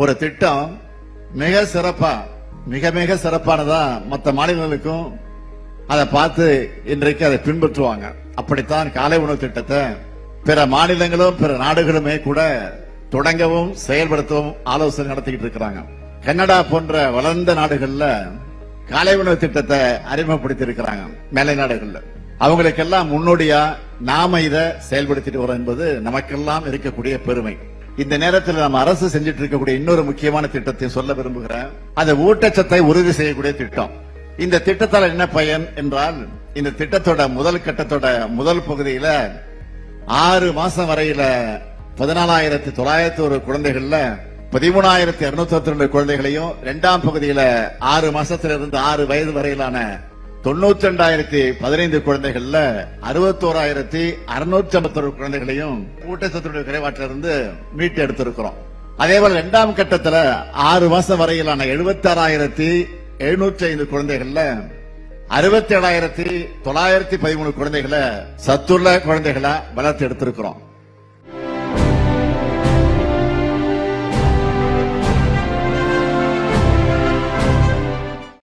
ஒரு திட்டம் மிக சிறப்பா மிக மிக சிறப்பானதா மற்ற மாநிலங்களுக்கும் அதை பார்த்து இன்றைக்கு அதை பின்பற்றுவாங்க. அப்படித்தான் காலை உணவு திட்டத்தை பிற மாநிலங்களும் பிற நாடுகளுமே கூட தொடங்கவும் செயல்படுத்தவும் ஆலோசனை நடத்திக்கிட்டு இருக்கிறாங்க. கனடா போன்ற வளர்ந்த நாடுகள்ல காலை உணவு திட்டத்தை அறிமுகப்படுத்தி இருக்கிறாங்க மேலை நாடுகள்ல. அவங்களுக்கெல்லாம் முன்னோடியா நாம இதை செயல்படுத்திட்டு வரோம் என்பது நமக்கெல்லாம் இருக்கக்கூடிய பெருமை. இந்த நேரத்தில் நம்ம அரசு செஞ்சிட்டு இருக்கக்கூடிய இன்னொரு முக்கியமான திட்டத்தை சொல்ல விரும்புகிறேன். அந்த ஊட்டச்சத்தை உறுதி செய்யக்கூடிய திட்டம். இந்த திட்டத்தால் என்ன பயன் என்றால் இந்த திட்டத்தோட முதல் கட்டத்தோட முதல் பகுதியில ஆறு மாசம் வரையில பதினாலாயிரத்தி தொள்ளாயிரத்தி ஒரு குழந்தைகள்ல பதிமூணாயிரத்தி இருநூத்தி ரெண்டு குழந்தைகளையும் இரண்டாம் பகுதியில ஆறு மாசத்திலிருந்து ஆறு வயது வரையிலான தொண்ணூத்தி ரெண்டாயிரத்தி பதினைந்து குழந்தைகள்ல அறுபத்தோராயிரத்தி அறுநூற்றி ஐம்பத்தொரு குழந்தைகளையும் ஊட்டச்சத்துடைய குறைபாட்டிலிருந்து மீட்டு எடுத்திருக்கிறோம். அதே போல இரண்டாம் கட்டத்துல ஆறு மாசம் வரையிலான எழுபத்தி ஆறாயிரத்தி எழுநூற்றி ஐந்து குழந்தைகள்ல அறுபத்தி ஏழாயிரத்தி தொள்ளாயிரத்தி பதிமூணு குழந்தைகளை சத்துள்ள குழந்தைகளா வளர்த்து எடுத்திருக்கிறோம்.